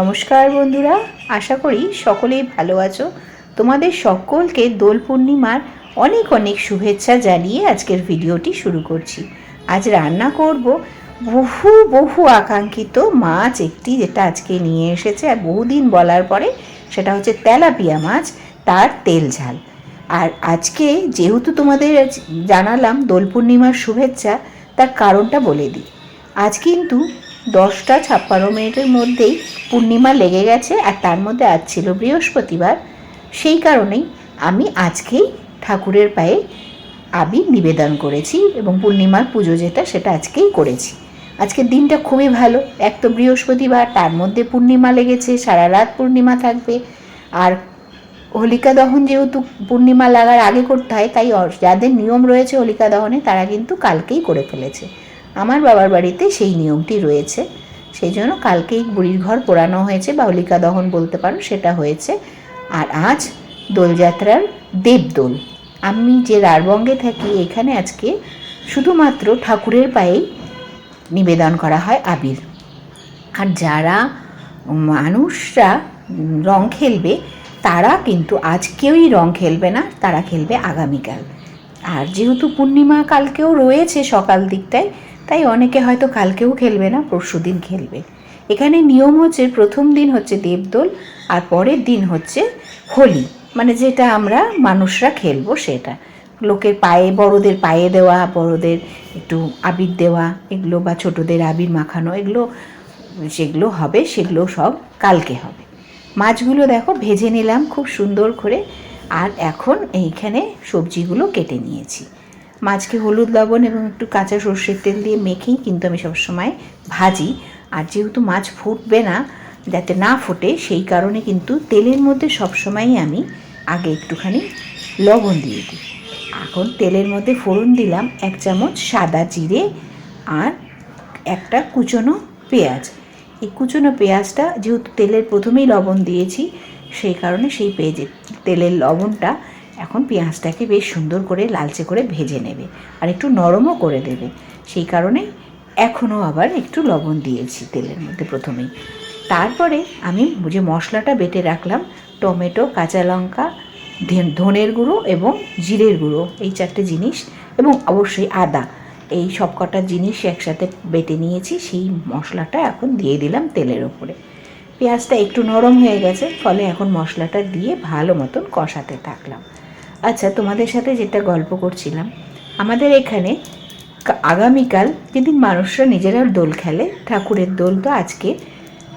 নমস্কার বন্ধুরা, আশা করি সকলেই ভালো আছো। তোমাদের সকলকে দোল পূর্ণিমার অনেক অনেক শুভেচ্ছা জানিয়ে আজকের ভিডিওটি শুরু করছি। আজ রান্না করব বহু বহু আকাঙ্ক্ষিত মাছ একটি, যেটা আজকে নিয়ে এসেছে। আর বহুদিন বলার পরে সেটা হচ্ছে তেলাপিয়া মাছ, তার তেল ঝাল। আর আজকে যেহেতু তোমাদের জানালাম দোল পূর্ণিমার শুভেচ্ছা, তার কারণটা বলে দিই। আজ কিন্তু দশটা ছাপ্পান্ন মিনিটের মধ্যেই পূর্ণিমা লেগে গেছে আর তার মধ্যে আজ ছিল বৃহস্পতিবার। সেই কারণেই আমি আজকেই ঠাকুরের পায়ে আবির নিবেদন করেছি এবং পূর্ণিমার পুজো যেটা সেটা আজকেই করেছি। আজকের দিনটা খুবই ভালো। এক তো বৃহস্পতিবার, তার মধ্যে পূর্ণিমা লেগেছে, সারা রাত পূর্ণিমা থাকবে। আর হোলিকা দহন যেহেতু পূর্ণিমা লাগার আগে করতে হয়, তাই যাদের নিয়ম রয়েছে হোলিকা দহনে, তারা কিন্তু কালকেই করে ফেলেছে। আমার বাবার বাড়িতে সেই নিয়মটি রয়েছে। সেই জন্য কালকেই বুড়ির ঘর পোড়ানো হয়েছে বা হোলিকা দহন বলতে পারো সেটা হয়েছে। আর আজ দোলযাত্রার দেবদোল। আমি যে রারবঙ্গে থাকি, এখানে আজকে শুধুমাত্র ঠাকুরের পায়েই নিবেদন করা হয় আবির। আর যারা মানুষরা রং খেলবে, তারা কিন্তু আজ কেউই রং খেলবে না, তারা খেলবে আগামীকাল। আর যেহেতু পূর্ণিমা কালকেও রয়েছে সকাল দিকটায়, তাই অনেকে হয়তো কালকেও খেলবে না, পরশু দিন খেলবে। এখানে নিয়ম হচ্ছে প্রথম দিন হচ্ছে দেবদোল, আর পরের দিন হচ্ছে হোলি। মানে যেটা আমরা মানুষরা খেলব সেটা। লোকের পায়ে, বড়দের পায়ে দেওয়া, বড়দের একটু আবির দেওয়া, এগুলো বা ছোটদের আবির মাখানো, এগুলো যেগুলো হবে সেগুলো সব কালকে হবে। মাছগুলো দেখো, ভেজে নিলাম খুব সুন্দর করে। আর এখন এইখানে সবজিগুলো কেটে নিয়েছি। মাছকে হলুদ, লবণ এবং একটু কাঁচা সর্ষের তেল দিয়ে মেখেই কিন্তু আমি সবসময় ভাজি। আর যেহেতু মাছ ফুটবে না, যাতে না ফোটে, সেই কারণে কিন্তু তেলের মধ্যে সবসময়ই আমি আগে একটুখানি লবণ দিয়ে দিই। এখন তেলের মধ্যে ফোড়ন দিলাম এক চামচ সাদা জিরে আর একটা কুচনো পেঁয়াজ। এই কুচনো পেঁয়াজটা যেহেতু তেলের প্রথমেই লবণ দিয়েছি সেই কারণে সেই পেঁয়াজের তেলের লবণটা এখন পেঁয়াজটাকে বেশ সুন্দর করে লালচে করে ভেজে নেবে আর একটু নরমও করে দেবে। সেই কারণে এখনও আবার একটু লবণ দিয়েছি তেলের মধ্যে প্রথমেই। তারপরে আমি যে মশলাটা বেটে রাখলাম, টমেটো, কাঁচা লঙ্কা ধনের গুঁড়ো এবং জিরের গুঁড়ো, এই চারটে জিনিস এবং অবশ্যই আদা। এই সব কটা জিনিস একসাথে বেটে নিয়েছি, সেই মশলাটা এখন দিয়ে দিলাম তেলের ওপরে। পেঁয়াজটা একটু নরম হয়ে গেছে, ফলে এখন মশলাটা দিয়ে ভালো মতন কষাতে থাকলাম। আচ্ছা তোমাদের সাথে যেটা গল্প করছিলাম, আমাদের এখানে আগামীকাল যেদিন মানুষরা নিজেরা দোল খেলে, ঠাকুরের দোল তো আজকে,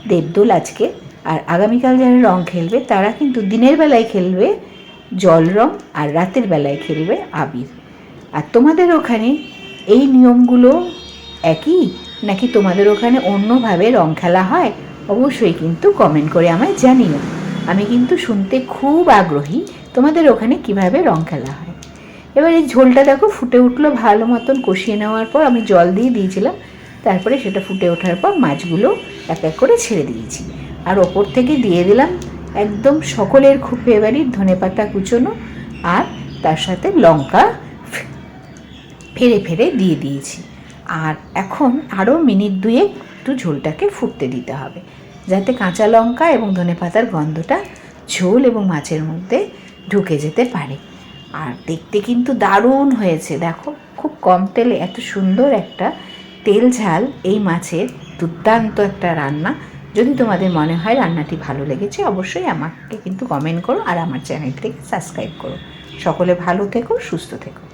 দেবদোল আজকে, আর আগামীকাল যারা রং খেলবে, তারা কিন্তু দিনের বেলায় খেলবে জল রং আর রাতের বেলায় খেলবে আবির। আর তোমাদের ওখানে এই নিয়মগুলো একই, নাকি তোমাদের ওখানে অন্যভাবে রং খেলা হয়? অবশ্যই কিন্তু কমেন্ট করে আমায় জানিও। আমি কিন্তু শুনতে খুব আগ্রহী তোমাদের ওখানে কীভাবে রং খেলা হয়। এবার এই ঝোলটা দেখো, ফুটে উঠল ভালো মতন। কষিয়ে নেওয়ার পর আমি জল দিয়ে দিয়েছিলাম। তারপরে সেটা ফুটে ওঠার পর মাছগুলো এক এক করে ছেড়ে দিয়েছি। আর ওপর থেকে দিয়ে দিলাম একদম সকলের খুব ফেভারিট ধনেপাতা কুচোনো আর তার সাথে লঙ্কা ফেরে ফেরে দিয়ে দিয়েছি। আর এখন আরও মিনিট দুয়েক একটু ঝোলটাকে ফুটতে দিতে হবে। যাতে কাঁচা লঙ্কা এবং ধনেপাতার গন্ধটা ঝোল এবং মাছের মধ্যে ঢুকে যেতে পারে। আর দেখতে কিন্তু দারুণ হয়েছে, দেখো। খুব কম তেলে এত সুন্দর একটা তেল ঝাল এই মাছের দুর্দান্ত একটা রান্না। যদি তোমাদের মনে হয় রান্নাটি ভালো লেগেছে, অবশ্যই আমাকে কিন্তু কমেন্ট করো আর আমার চ্যানেলটিকে সাবস্ক্রাইব করো। সকলে ভালো থেকো, সুস্থ থেকো।